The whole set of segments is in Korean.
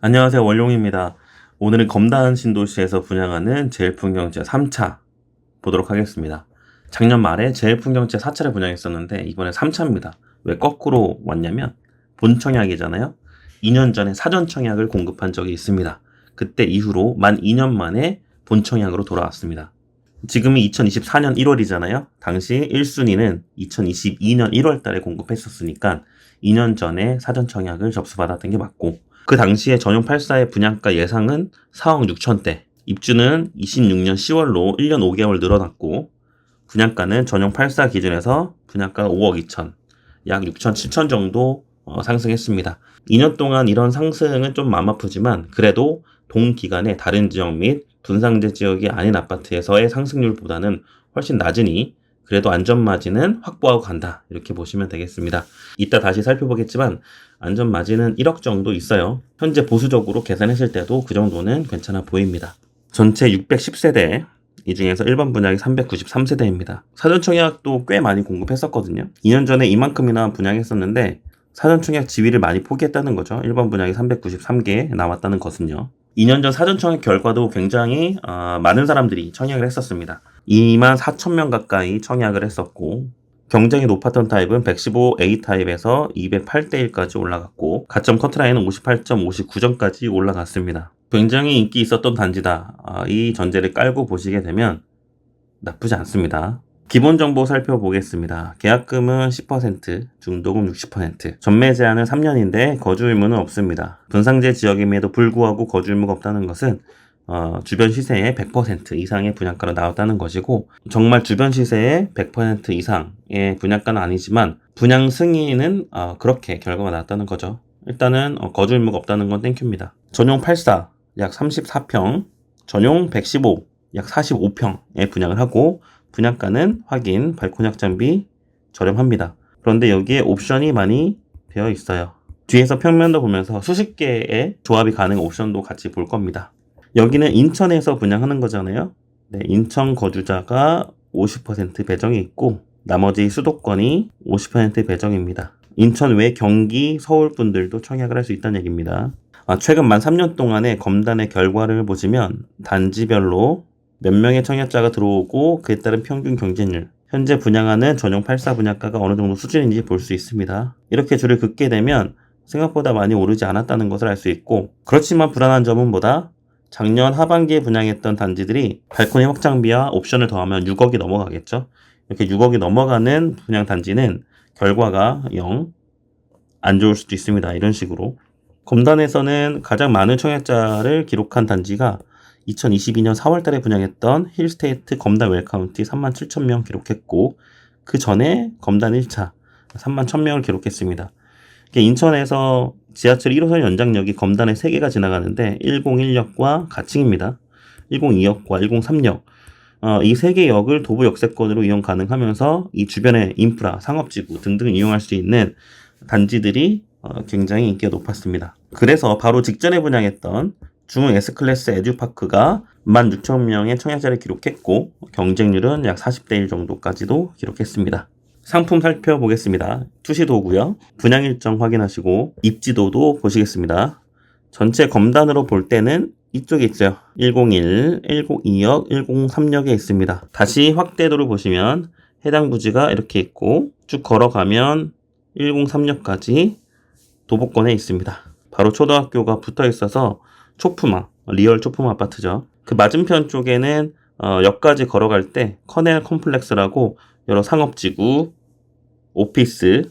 안녕하세요 원룡입니다. 오늘은 검단 신도시에서 분양하는 제일풍경채 3차 보도록 하겠습니다. 작년 말에 제일풍경채 4차를 분양했었는데 이번에 3차입니다. 왜 거꾸로 왔냐면 본청약이잖아요. 2년 전에 사전 청약을 공급한 적이 있습니다. 그때 이후로 만 2년 만에 본청약으로 돌아왔습니다. 지금이 2024년 1월이잖아요. 당시 1순위는 2022년 1월 달에 공급했었으니까 2년 전에 사전 청약을 접수받았던 게 맞고 그 당시에 전용 84의 분양가 예상은 4억 6천대, 입주는 26년 10월로 1년 5개월 늘어났고 분양가는 전용 84 기준에서 분양가 5억 2천, 약 6천 7천 정도 어, 상승했습니다. 2년 동안 이런 상승은 좀 마음 아프지만 그래도 동기간에 다른 지역 및 분상제 지역이 아닌 아파트에서의 상승률보다는 훨씬 낮으니 그래도 안전마진은 확보하고 간다. 이렇게 보시면 되겠습니다. 이따 다시 살펴보겠지만 안전마진은 1억 정도 있어요. 현재 보수적으로 계산했을 때도 그 정도는 괜찮아 보입니다. 전체 610세대, 이 중에서 1번 분양이 393세대입니다. 사전청약도 꽤 많이 공급했었거든요. 2년 전에 이만큼이나 분양했었는데 사전청약 지위를 많이 포기했다는 거죠. 1번 분양이 393개 나왔다는 것은요. 2년 전 사전청약 결과도 굉장히 어, 많은 사람들이 청약을 했었습니다. 2만 4천 명 가까이 청약을 했었고 경쟁이 높았던 타입은 115A 타입에서 208대 1까지 올라갔고 가점 커트라인은 58.59점까지 올라갔습니다. 굉장히 인기 있었던 단지다. 아, 이 전제를 깔고 보시게 되면 나쁘지 않습니다. 기본 정보 살펴보겠습니다. 계약금은 10%, 중도금 60%, 전매 제한은 3년인데 거주 의무는 없습니다. 분상제 지역임에도 불구하고 거주 의무가 없다는 것은 어, 주변 시세의 100% 이상의 분양가로 나왔다는 것이고 정말 주변 시세의 100% 이상의 분양가는 아니지만 분양 승인은 어, 그렇게 결과가 나왔다는 거죠. 일단은 어, 거주 의무가 없다는 건 땡큐입니다. 전용 84 약 34평, 전용 115 약 45평에 분양을 하고 분양가는 확인, 발코니 확장비 저렴합니다. 그런데 여기에 옵션이 많이 되어 있어요. 뒤에서 평면도 보면서 수십 개의 조합이 가능한 옵션도 같이 볼 겁니다. 여기는 인천에서 분양하는 거잖아요. 네, 인천 거주자가 50% 배정이 있고 나머지 수도권이 50% 배정입니다. 인천 외 경기, 서울 분들도 청약을 할 수 있다는 얘기입니다. 아, 최근 만 3년 동안의 검단의 결과를 보시면 단지별로 몇 명의 청약자가 들어오고 그에 따른 평균 경쟁률, 현재 분양하는 전용 84 분양가가 어느 정도 수준인지 볼 수 있습니다. 이렇게 줄을 긋게 되면 생각보다 많이 오르지 않았다는 것을 알 수 있고 그렇지만 불안한 점은 뭐다? 작년 하반기에 분양했던 단지들이 발코니 확장비와 옵션을 더하면 6억이 넘어가겠죠. 이렇게 6억이 넘어가는 분양 단지는 결과가 0, 안 좋을 수도 있습니다. 이런 식으로. 검단에서는 가장 많은 청약자를 기록한 단지가 2022년 4월 달에 분양했던 힐스테이트 검단 웰카운티 3만 7천 명 기록했고 그 전에 검단 1차 3만 1천 명을 기록했습니다. 인천에서 지하철 1호선 연장역이 검단에 3개가 지나가는데 101역과 가칭입니다. 102역과 103역 어, 이 세 개 역을 도보 역세권으로 이용 가능하면서 이 주변의 인프라, 상업지구 등등 이용할 수 있는 단지들이 어, 굉장히 인기가 높았습니다. 그래서 바로 직전에 분양했던 중흥 S클래스 에듀파크가 16,000명의 청약자를 기록했고 경쟁률은 약 40대 1 정도까지도 기록했습니다. 상품 살펴보겠습니다. 투시도고요. 분양 일정 확인하시고 입지도도 보시겠습니다. 전체 검단으로 볼 때는 이쪽에 있어요. 101, 102역, 103역에 있습니다. 다시 확대도를 보시면 해당 부지가 이렇게 있고 쭉 걸어가면 103역까지 도보권에 있습니다. 바로 초등학교가 붙어 있어서 초품화, 리얼 초품화 아파트죠. 그 맞은편 쪽에는 어, 역까지 걸어갈 때 커넬 컴플렉스라고 여러 상업지구, 오피스,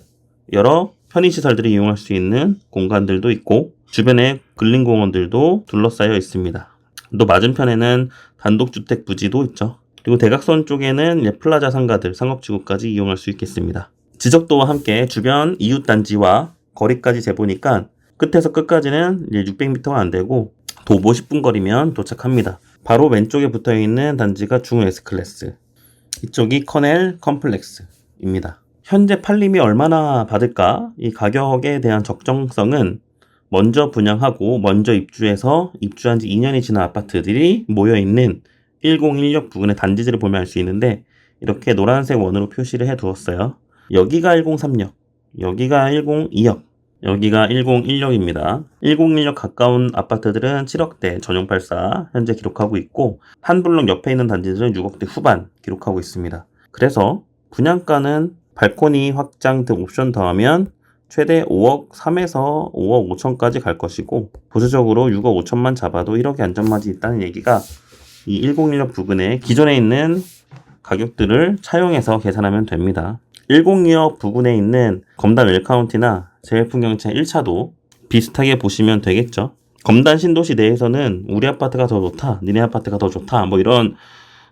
여러 편의시설들이 이용할 수 있는 공간들도 있고 주변에 근린공원들도 둘러싸여 있습니다. 또 맞은편에는 단독주택 부지도 있죠. 그리고 대각선 쪽에는 플라자 상가들, 상업지구까지 이용할 수 있겠습니다. 지적도와 함께 주변 이웃 단지와 거리까지 재보니까 끝에서 끝까지는 600m가 안 되고 도보 10분 거리면 도착합니다. 바로 왼쪽에 붙어 있는 단지가 중흥 S클래스. 이쪽이 커넬 컴플렉스입니다. 현재 팔림이 얼마나 받을까? 이 가격에 대한 적정성은 먼저 분양하고 먼저 입주해서 입주한 지 2년이 지난 아파트들이 모여 있는 101역 부근의 단지들을 보면 알 수 있는데 이렇게 노란색 원으로 표시를 해 두었어요. 여기가 103역, 여기가 102역, 여기가 1016입니다. 1016 가까운 아파트들은 7억대 전용 84 현재 기록하고 있고 한 블록 옆에 있는 단지들은 6억대 후반 기록하고 있습니다. 그래서 분양가는 발코니 확장 등 옵션 더하면 최대 5억 3에서 5억 5천까지 갈 것이고 보수적으로 6억 5천만 잡아도 1억의 안전마진이 있다는 얘기가 이 1016 부근에 기존에 있는 가격들을 차용해서 계산하면 됩니다. 1026 부근에 있는 검단 웰카운티나 제일풍경채 1차도 비슷하게 보시면 되겠죠. 검단 신도시 내에서는 우리 아파트가 더 좋다, 니네 아파트가 더 좋다, 뭐 이런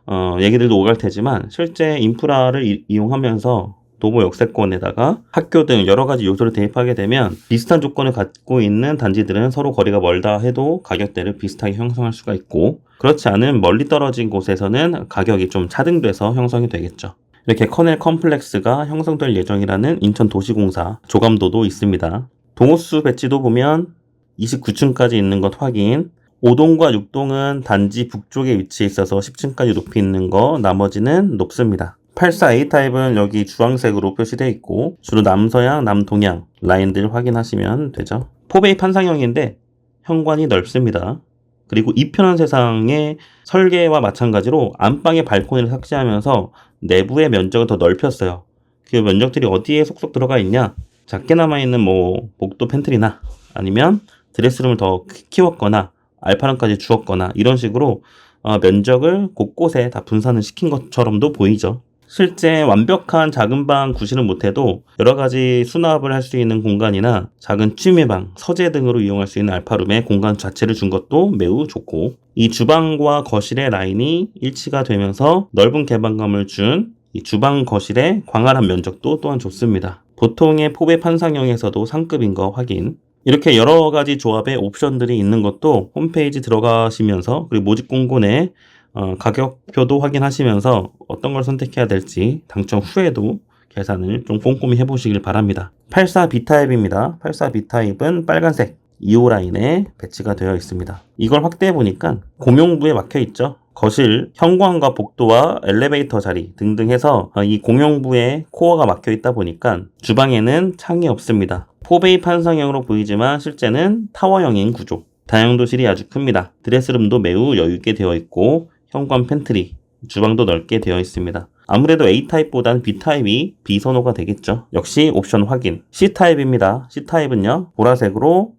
어, 얘기들도 오갈 테지만 실제 인프라를 이, 이용하면서 도보 역세권에다가 학교 등 여러 가지 요소를 대입하게 되면 비슷한 조건을 갖고 있는 단지들은 서로 거리가 멀다 해도 가격대를 비슷하게 형성할 수가 있고 그렇지 않은 멀리 떨어진 곳에서는 가격이 좀 차등돼서 형성이 되겠죠. 이렇게 커넬 컴플렉스가 형성될 예정이라는 인천도시공사 조감도도 있습니다. 동호수 배치도 보면 29층까지 있는 것 확인. 5동과 6동은 단지 북쪽에 위치해 있어서 10층까지 높이 있는 거, 나머지는 높습니다. 84A 타입은 여기 주황색으로 표시되어 있고 주로 남서양, 남동양 라인들 확인하시면 되죠. 포베이 판상형인데 현관이 넓습니다. 그리고 이편한 세상의 설계와 마찬가지로 안방의 발코니를 삭제하면서 내부의 면적을 더 넓혔어요. 그 면적들이 어디에 속속 들어가 있냐? 작게 남아있는 뭐 복도 팬트리나 아니면 드레스룸을 더 키웠거나 알파랑까지 주었거나 이런 식으로 어, 면적을 곳곳에 다 분산을 시킨 것처럼도 보이죠. 실제 완벽한 작은 방 구실은 못해도 여러 가지 수납을 할 수 있는 공간이나 작은 취미방, 서재 등으로 이용할 수 있는 알파룸의 공간 자체를 준 것도 매우 좋고 이 주방과 거실의 라인이 일치가 되면서 넓은 개방감을 준 이 주방 거실의 광활한 면적도 또한 좋습니다. 보통의 포배 판상형에서도 상급인 거 확인. 이렇게 여러 가지 조합의 옵션들이 있는 것도 홈페이지 들어가시면서 그리고 모집 공고 내 어, 가격표도 확인하시면서 어떤 걸 선택해야 될지 당첨 후에도 계산을 좀 꼼꼼히 해보시길 바랍니다. 84B타입입니다. 84B타입은 빨간색 2호 라인에 배치가 되어 있습니다. 이걸 확대해 보니까 공용부에 막혀 있죠. 거실, 현관과 복도와 엘리베이터 자리 등등 해서 이 공용부에 코어가 막혀 있다 보니까 주방에는 창이 없습니다. 포베이 판상형으로 보이지만 실제는 타워형인 구조. 다용도실이 아주 큽니다. 드레스룸도 매우 여유있게 되어 있고 현관 팬트리, 주방도 넓게 되어 있습니다. 아무래도 A타입보다는 B타입이 비선호가 되겠죠. 역시 옵션 확인. C타입입니다. C타입은요, 보라색으로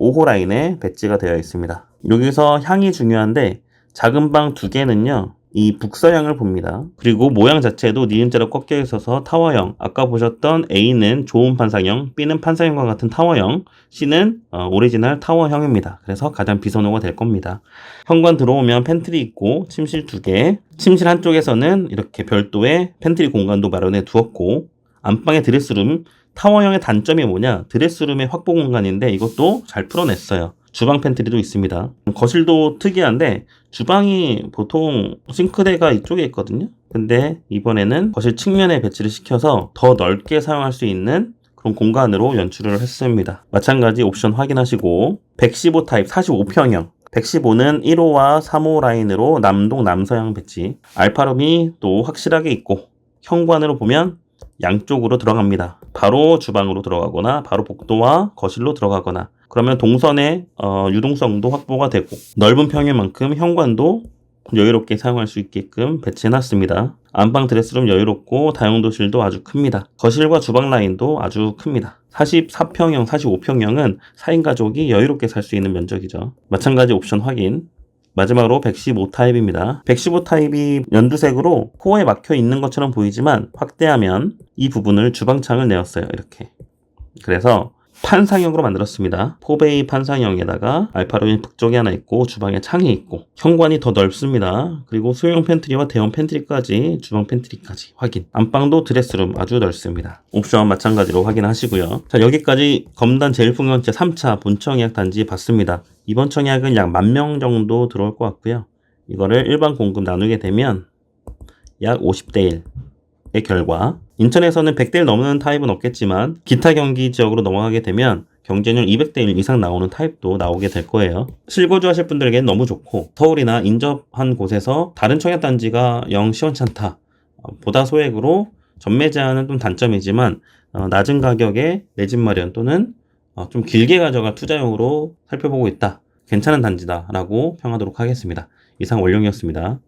5호 라인에 배치가 되어 있습니다. 여기서 향이 중요한데, 작은 방 두 개는요, 이 북서향을 봅니다. 그리고 모양 자체도 니은자로 꺾여 있어서 타워형. 아까 보셨던 A는 좋은 판상형, B는 판상형과 같은 타워형, C는 어, 오리지널 타워형입니다. 그래서 가장 비선호가 될 겁니다. 현관 들어오면 팬트리 있고 침실 두 개. 침실 한쪽에서는 이렇게 별도의 팬트리 공간도 마련해 두었고 안방의 드레스룸 타워형의 단점이 뭐냐? 드레스룸의 확보 공간인데 이것도 잘 풀어냈어요. 주방 팬트리도 있습니다. 거실도 특이한데 주방이 보통 싱크대가 이쪽에 있거든요. 근데 이번에는 거실 측면에 배치를 시켜서 더 넓게 사용할 수 있는 그런 공간으로 연출을 했습니다. 마찬가지 옵션 확인하시고 115 타입 45평형 115는 1호와 3호 라인으로 남동 남서양 배치 알파룸이 또 확실하게 있고 현관으로 보면 양쪽으로 들어갑니다. 바로 주방으로 들어가거나 바로 복도와 거실로 들어가거나 그러면 동선의 어, 유동성도 확보가 되고 넓은 평일만큼 현관도 여유롭게 사용할 수 있게끔 배치해놨습니다. 안방 드레스룸 여유롭고 다용도실도 아주 큽니다. 거실과 주방 라인도 아주 큽니다. 44평형, 45평형은 4인 가족이 여유롭게 살 수 있는 면적이죠. 마찬가지 옵션 확인. 마지막으로 115 타입입니다. 115 타입이 연두색으로 코어에 막혀 있는 것처럼 보이지만 확대하면 이 부분을 주방창을 내었어요. 이렇게. 그래서 판상형으로 만들었습니다. 포베이 판상형에다가 알파룸이 북쪽에 하나 있고 주방에 창이 있고 현관이 더 넓습니다. 그리고 소형 팬트리와 대형 팬트리까지 주방 팬트리까지 확인. 안방도 드레스룸 아주 넓습니다. 옵션 마찬가지로 확인하시고요. 자 여기까지 검단 제일풍경채 3차 본청 예약 단지 봤습니다. 이번 청약은 약 만 명 정도 들어올 것 같고요. 이거를 일반 공급 나누게 되면 약 50대 1의 결과 인천에서는 100대1 넘는 타입은 없겠지만 기타 경기 지역으로 넘어가게 되면 경쟁률 200대 1 이상 나오는 타입도 나오게 될 거예요. 실거주 하실 분들에게는 너무 좋고 서울이나 인접한 곳에서 다른 청약 단지가 영 시원찮다. 어, 보다 소액으로 전매 제한은 좀 단점이지만 어, 낮은 가격에 내 집 마련 또는 어, 좀 길게 가져갈 투자용으로 살펴보고 있다. 괜찮은 단지다라고 평하도록 하겠습니다. 이상 원룡이었습니다.